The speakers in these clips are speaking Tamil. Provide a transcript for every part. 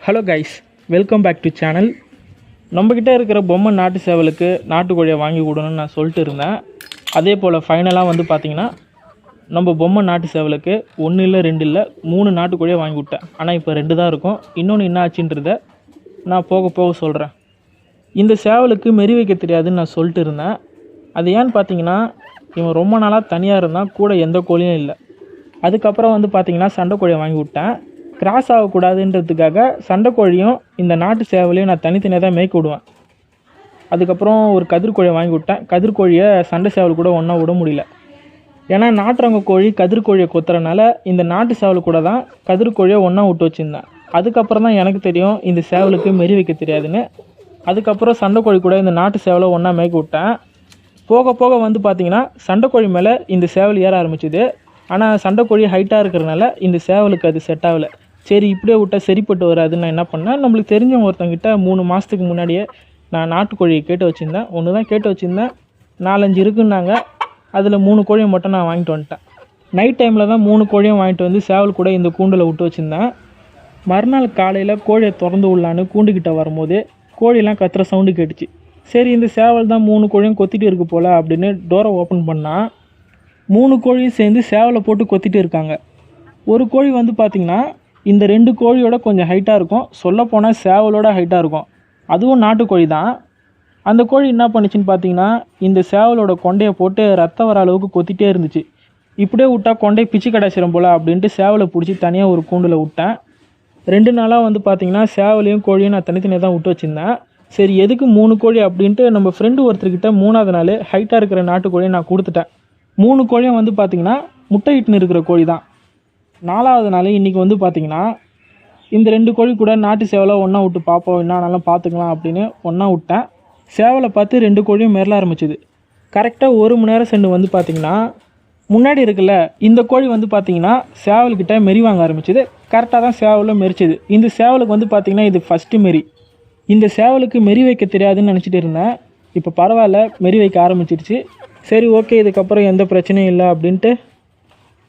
Hello guys welcome back to channel நம்மக்கிட்ட இருக்கிற பொம்மை நாட்டு சேவலுக்கு நாட்டுக்கோழியை வாங்கி கொடுன்னு நான் சொல்லிட்டு இருந்தேன். அதே போல் ஃபைனலாக வந்து பார்த்தீங்கன்னா நம்ம பொம்மை நாட்டு சேவலுக்கு ஒன்று இல்லை ரெண்டு இல்லை மூணு நாட்டுக்கோழியை வாங்கி விட்டேன் ஆனால் இப்போ ரெண்டு தான் இருக்கும். இன்னொன்று என்ன ஆச்சுன்றத நான் போக போக சொல்கிறேன் இந்த சேவலுக்கு மெரி வைக்க தெரியாதுன்னு நான் சொல்லிட்டு இருந்தேன். அது ஏன்னு பார்த்தீங்கன்னா இவன் ரொம்ப நாளாக தனியாக இருந்தால் கூட எந்த கோழியும் இல்லை. அதுக்கப்புறம் வந்து பார்த்தீங்கன்னா சண்டைக்கோழியை வாங்கி விட்டேன் கிராஸ் ஆகக்கூடாதுன்றதுக்காக சண்டைக்கோழியும் இந்த நாட்டு சேவலையும் நான் தனித்தனியாக தான் மேய்க்க விடுவேன். அதுக்கப்புறம் ஒரு கதிர்கோழியை வாங்கி விட்டேன். கதிர்கோழியை சண்டை சேவல் கூட ஒன்றா விட முடியல. ஏன்னா நாட்டுறவங்க கோழி கதிர்கோழியை கொத்துறனால இந்த நாட்டு சேவல் கூட தான் கதிர்கோழியை ஒன்றா விட்டு வச்சுருந்தேன். அதுக்கப்புறம் தான் எனக்கு தெரியும் இந்த சேவலுக்கு மெரி வைக்க தெரியாதுன்னு. அதுக்கப்புறம் சண்டைக்கோழி கூட இந்த நாட்டு சேவலை ஒன்றா மேய்க்க விட்டேன். போக போக வந்து பார்த்திங்கன்னா சண்டைக்கோழி மேலே இந்த சேவல் ஏற ஆரம்பிச்சுது. ஆனால் சண்டைக்கோழி ஹைட்டாக இருக்கிறனால இந்த சேவலுக்கு அது செட் ஆகலை. சரி இப்படியே விட்டால் சரிப்பட்டு வராதுன்னு நான் என்ன பண்ணேன்? நம்மளுக்கு தெரிஞ்சவங்க ஒருத்தங்கிட்ட மூணு மாதத்துக்கு முன்னாடியே நான் நாட்டுக்கோழியை கேட்டு வச்சுருந்தேன். ஒன்று தான் கேட்டு வச்சுருந்தேன். நாலஞ்சு இருக்குன்னாங்க. அதில் மூணு கோழியை மட்டும் நான் வாங்கிட்டு வந்துட்டேன். நைட் டைமில் தான் மூணு கோழியும் வாங்கிட்டு வந்து சேவல் கூட இந்த கூண்டில் விட்டு வச்சுருந்தேன். மறுநாள் காலையில் கோழியை திறந்து விடலான்னு கூண்டுக்கிட்ட வரும்போது கோழிலாம் கத்துற சவுண்டு கேட்டுச்சு. சரி இந்த சேவல் தான் மூணு கோழியும் கொத்திட்டு இருக்கு போல் அப்படின்னு டோரை ஓப்பன் பண்ணால் மூணு கோழியும் சேர்ந்து சேவலை போட்டு கொத்திட்டு இருக்காங்க. ஒரு கோழி வந்து பார்த்திங்கன்னா இந்த ரெண்டு கோழியோட கொஞ்சம் ஹைட்டாக இருக்கும். சொல்லப்போனால் சேவலோட ஹைட்டாக இருக்கும். அதுவும் நாட்டுக்கோழி தான். அந்த கோழி என்ன பண்ணுச்சுன்னு பார்த்தீங்கன்னா இந்த சேவலோட கொண்டையை போட்டு ரத்தம் வர அளவுக்கு கொத்திட்டே இருந்துச்சு. இப்படியே விட்டா கொண்டை பிச்சு கடைசிடும் போல் அப்படின்ட்டு சேவலை பிடிச்சி தனியாக ஒரு கூண்டில் விட்டேன். ரெண்டு நாளாக வந்து பார்த்தீங்கன்னா சேவலையும் கோழியும் நான் தனித்தனியாக தான் விட்டு வச்சுருந்தேன். சரி எதுக்கு மூணு கோழி அப்படின்ட்டு நம்ம ஃப்ரெண்டு ஒருத்தர்கிட்ட மூணாவது நாள் ஹைட்டாக இருக்கிற நாட்டுக்கோழியை நான் கொடுத்துட்டேன். மூணு கோழியும் வந்து பார்த்தீங்கன்னா முட்டை இட்டுன்னு இருக்கிற கோழி தான். நாலாவது நாள் இன்றைக்கி வந்து பார்த்தீங்கன்னா இந்த ரெண்டு கோழி கூட நாட்டு சேவலை ஒன்றா விட்டு பார்ப்போம் என்னன்னாலும் பார்த்துக்கலாம் அப்படின்னு ஒன்றா விட்டேன். சேவலை பார்த்து ரெண்டு கோழியும் மேரல ஆரம்பிச்சிது. கரெக்டாக ஒரு மணி நேரம் சென்று வந்து பார்த்திங்கன்னா முன்னாடி இருக்குல்ல இந்த கோழி வந்து பார்த்திங்கன்னா சேவல்கிட்ட மெரி வாங்க ஆரம்பிச்சிது. கரெக்டாக தான் சேவலும் மெரிச்சிது. இந்த சேவலுக்கு வந்து பார்த்திங்கன்னா இது ஃபஸ்ட்டு மெரி. இந்த சேவலுக்கு மெரி வைக்க தெரியாதுன்னு நினச்சிட்டு இருந்தேன். இப்போ பரவாயில்ல மெரி வைக்க ஆரம்பிச்சிருச்சு. சரி ஓகே இதுக்கப்புறம் எந்த பிரச்சனையும் இல்லை அப்படின்ட்டு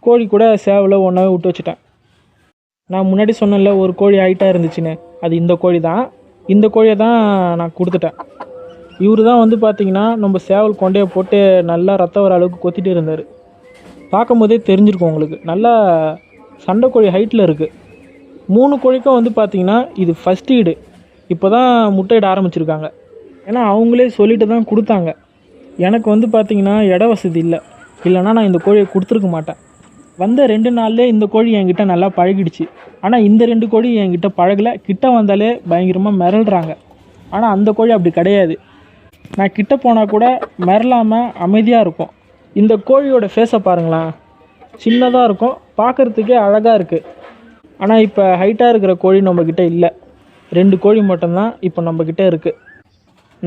கோழி கூட சேவலை ஒன்றாவே விட்டு வச்சுட்டேன். நான் முன்னாடி சொன்னேன்ல ஒரு கோழி ஹைட்டாக இருந்துச்சுன்னு. அது இந்த கோழி தான் இந்த கோழியை தான் நான் கொடுத்துட்டேன். இவர் தான் வந்து பார்த்தீங்கன்னா நம்ம சேவல் கொண்டையை போட்டு நல்லா ரத்தம் வர அளவுக்கு கொத்திட்டு இருந்தார். பார்க்கும்போதே தெரிஞ்சிருக்கும் உங்களுக்கு. நல்லா சண்டை கோழி ஹைட்டில் இருக்குது மூணு கோழிக்கும் வந்து பார்த்தீங்கன்னா இது ஃபஸ்ட் ஈடு இப்போ தான் முட்டையிட ஆரம்பிச்சிருக்காங்க. ஏன்னா அவங்களே சொல்லிட்டு தான் கொடுத்தாங்க. எனக்கு வந்து பார்த்திங்கன்னா இட வசதி இல்லை. இல்லைன்னா நான் இந்த கோழியை கொடுத்துருக்க மாட்டேன். வந்த ரெண்டு நாள்லேயே இந்த கோழி என்கிட்ட நல்லா பழகிடுச்சு. ஆனால் இந்த ரெண்டு கோழி என்கிட்ட பழகலை. கிட்ட வந்தாலே பயங்கரமாக மிரள்றாங்க. ஆனால் அந்த கோழி அப்படி கிடையாது. நான் கிட்ட போனால் கூட மிரளாமல் அமைதியாக இருக்கும். இந்த கோழியோட ஃபேஸை பாருங்களேன். சின்னதாக இருக்கும். பார்க்குறதுக்கே அழகாக இருக்குது ஆனால் இப்போ ஹைட்டாக இருக்கிற கோழி நம்மக்கிட்ட இல்லை. ரெண்டு கோழி மட்டும்தான் இப்போ நம்மக்கிட்ட இருக்குது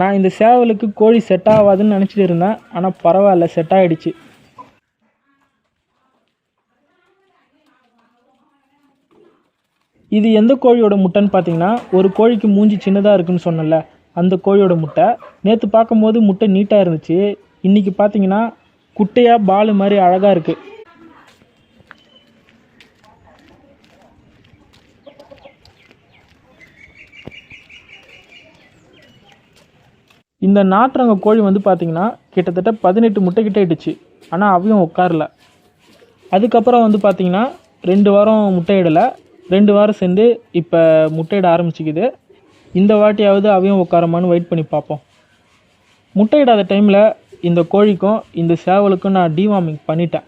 நான் இந்த சேவலுக்கு கோழி செட் ஆகாதுன்னு நினச்சிட்டு இருந்தேன். ஆனால் பரவாயில்ல செட் ஆகிடுச்சு இது எந்த கோழியோட முட்டைன்னு பார்த்தீங்கன்னா ஒரு கோழிக்கு மூஞ்சி சின்னதாக இருக்குன்னு சொன்னல அந்த கோழியோட முட்டை. நேற்று பார்க்கும்போது முட்டை நீட்டாக இருந்துச்சு. இன்றைக்கி பார்த்தீங்கன்னா குட்டையாக பால் மாதிரி அழகாக இருக்குது இந்த நாட்டுரங்க கோழி வந்து பார்த்திங்கன்னா கிட்டத்தட்ட பதினெட்டு முட்டை கிட்ட இட்டுச்சு ஆனால் அவையும் உட்காரல. அதுக்கப்புறம் வந்து பார்த்திங்கன்னா ரெண்டு வாரம் முட்டையிடலை ரெண்டு வாரம் சேர்ந்து இப்போ முட்டையிட ஆரம்பிச்சிக்குது. இந்த வாட்டியாவது அவையும் உட்காரமான்னு வெயிட் பண்ணி பார்ப்போம் முட்டையிடாத டைமில் இந்த கோழிக்கும் இந்த சேவலுக்கும் நான் டிவார்மிங் பண்ணிட்டேன்.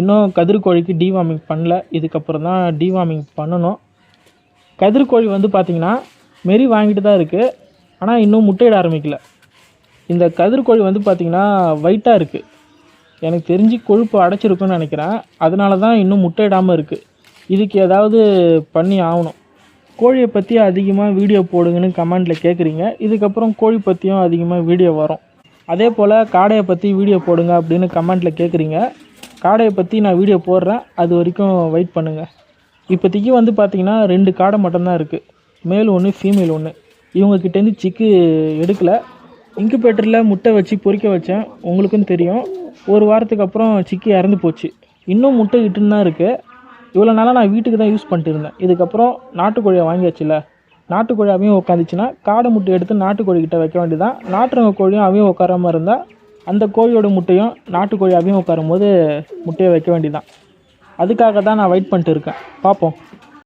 இன்னும் கதிர் கோழிக்கு டிவார்மிங் பண்ணல. இதுக்கப்புறம் தான் டிவார்மிங் பண்ணணும். கதிர் கோழி வந்து பார்த்திங்கன்னா மெரி வாங்கிட்டு தான் இருக்குது ஆனால் இன்னும் முட்டையிட ஆரம்பிக்கல. இந்த கதிர் கோழி வந்து பார்த்திங்கன்னா ஒயிட்டாக இருக்குது எனக்கு தெரிஞ்சு கொழுப்பு அடைச்சிருக்குன்னு நினைக்கிறேன். அதனால தான் இன்னும் முட்டையிடாமல் இருக்குது இதுக்கு ஏதாவது பண்ணி ஆகணும். கோழியை பற்றி அதிகமாக வீடியோ போடுங்கன்னு கமெண்டில் கேட்குறீங்க இதுக்கப்புறம் கோழி பற்றியும் அதிகமாக வீடியோ வரும். அதே போல் காடையை பற்றி வீடியோ போடுங்க அப்படின்னு கமெண்டில் கேட்குறீங்க காடையை பற்றி நான் வீடியோ போடுறேன். அது வரைக்கும் வெயிட் பண்ணுங்கள் இப்போதைக்கு வந்து பார்த்திங்கன்னா ரெண்டு காடை மட்டும்தான் இருக்குது மேல் ஒன்று ஃபீமேல் ஒன்று இவங்கக்கிட்டேருந்து சிக்கு எடுக்கலை. இன்குபேட்டரில் முட்டை வச்சு பொறிக்க வச்சேன். உங்களுக்கும் தெரியும். ஒரு வாரத்துக்கு அப்புறம் சிக்கி இறந்து போச்சு. இன்னும் முட்டை இட்டுன்னு தான் இருக்குது இவ்வளோ நாளாக நான் வீட்டுக்கு தான் யூஸ் பண்ணிட்டு இருந்தேன். இதுக்கப்புறம் நாட்டுக்கோழியை வாங்கியாச்சுல நாட்டுக்கோழி அவையும் உட்காந்துச்சுன்னா காடை முட்டை எடுத்து நாட்டுக்கோழிக்கிட்ட வைக்க வேண்டியதான் நாட்டுறவங்க கோழியும் அவையும் உட்காராமல் இருந்தால் அந்த கோழியோட முட்டையும் நாட்டுக்கோழி அவையும் உட்காரும் போது முட்டையை வைக்க வேண்டியதான் அதுக்காக தான் நான் வெயிட் பண்ணிட்டு இருக்கேன். பார்ப்போம்.